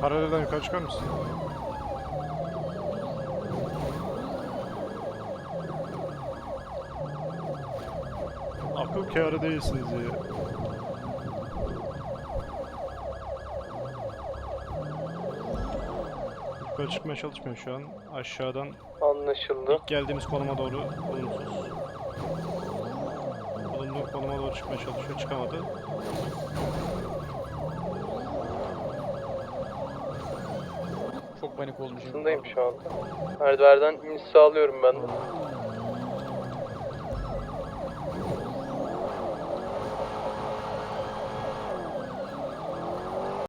Paralelden yukarı çıkar mısın? Akıl kârı değilsiniz ya. Yukarı çıkmaya çalışmıyor şu an. Aşağıdan Anlaşıldı. ilk geldiğimiz konuma doğru olumsuz. Bulunduğu konuma doğru çıkmaya çalışıyor. Çıkamadı. Panik olmuşum. Aslındayım şu anda. Merdivenden iniş sağlıyorum ben.